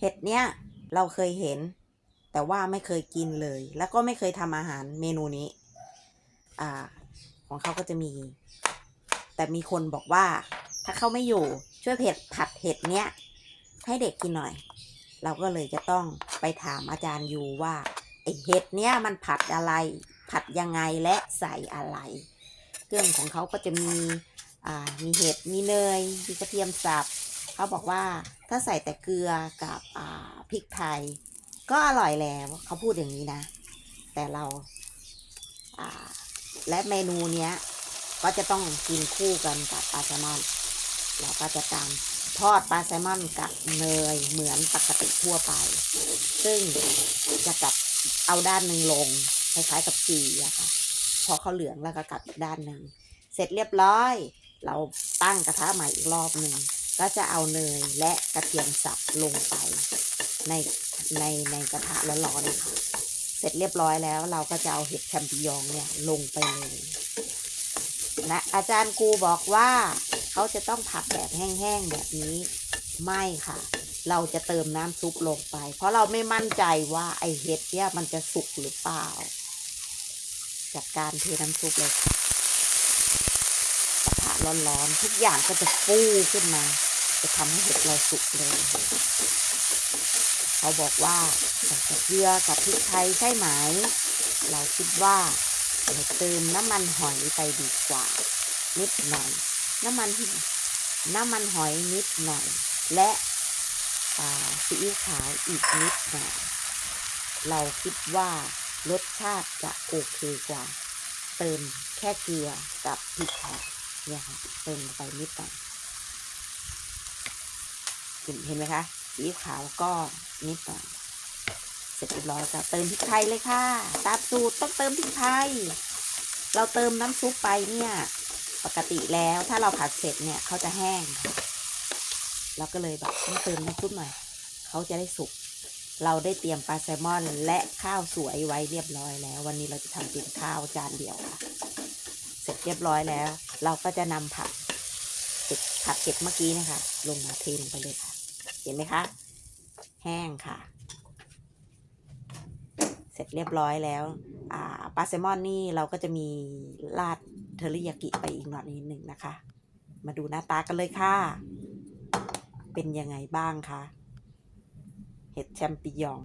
เห็ดเนี้ยเราเคยเห็น แต่ว่าไม่เคยกินเลย แล้วก็ไม่เคยทำอาหารเมนูนี้ อ่า ของเขาก็จะมี แต่มีคนบอกว่า ถ้าเขาไม่อยู่ช่วยเผ็ดผัดเห็ดเนี้ยให้เด็กกินหน่อย เราก็เลยจะต้องไปถามอาจารย์ยูว่าไอเห็ดเนี้ยมันผัดอะไร ผัดยังไงและใส่อะไร เครื่องของเขาก็จะมี อ่า มีเห็ด มีเนย มีกระเทียมสับ เขาบอกว่าถ้าใส่แต่เกลือกับพริกไทย ก็อร่อยแล้วเขาพูดอย่างนี้นะ แต่เราอ่าและเมนูเนี้ยก็จะต้องกินคู่กันกับปลาแซลมอนเราก็จะตามทอดปลาแซลมอนกับเนยเหมือนปกติทั่วไป ซึ่งจะกลับเอาด้านหนึ่งลงคล้ายๆกับจีอะค่ะพอเขาเหลืองแล้วก็กลับอีกด้านหนึ่งเสร็จเรียบร้อย เราตั้งกระทะใหม่อีกรอบหนึ่ง ก็จะเอาเนยและกระเทียมสับลงไปในในในกระทะร้อนๆนะคะเสร็จเรียบร้อยแล้ว เราก็จะเอาเห็ดแชมปิญองเนี่ยลงไปเลยนะอาจารย์กูบอกว่าเขาจะต้องผัดแบบแห้งๆแบบนี้ไม่ค่ะ เราจะเติมน้ำซุปลงไป เพราะเราไม่มั่นใจว่าไอเห็ดเนี่ยมันจะสุกหรือเปล่า จากการเทน้ำซุปเลยค่ะกระทะร้อนๆทุกอย่างก็จะฟูขึ้นมา จะทำให้เห็ดเราสุกเลยเขาบอกว่าใส่เกลือกับพริกไทยใช่ไหม เราคิดว่าเราเติมน้ำมันหอยไปดีกว่า นิดหน่อย น้ำมันน้ำมันหอยนิดหน่อย และซีอิ๊วขาวอีกนิดหน่อยเราคิดว่ารสชาติจะโอเคกว่า เติมแค่เกลือกับพริกไทยเนี่ยค่ะเติมไปนิดหน่อย ห็นเห็นไหมคะซีขาวก็นิดหน่อยเสร็จเรียบร้อยจะเติมพริกไทยเลยค่ะตามสูตรต้องเติมพริกไทย เราเติมน้ำซุปไปเนี่ย ปกติแล้วถ้าเราผัดเสร็จเนี่ยเขาจะแห้งเราก็เลยแบบต้องเติมน้ำซุปหน่อยเขาจะได้สุกเราได้เตรียมปลาแซลมอนและข้าวสวยไว้เรียบร้อยแล้ว วันนี้เราจะทำเป็นข้าวจานเดียวค่ะ เสร็จเรียบร้อยแล้ว เราก็จะนำผักเห็ดผักเห็ดเมื่อกี้นะคะ ลงมาเทลงไปเลยค่ะ เห็นไหมคะ แห้งค่ะ เสร็จเรียบร้อยแล้วปลาแซลมอนนี่เราก็จะมีราดเทอริยากิไปอีกหน่อยนิดหนึ่งนะคะ มาดูหน้าตากันเลยค่ะ เป็นยังไงบ้างคะ เห็ดแชมปิญอง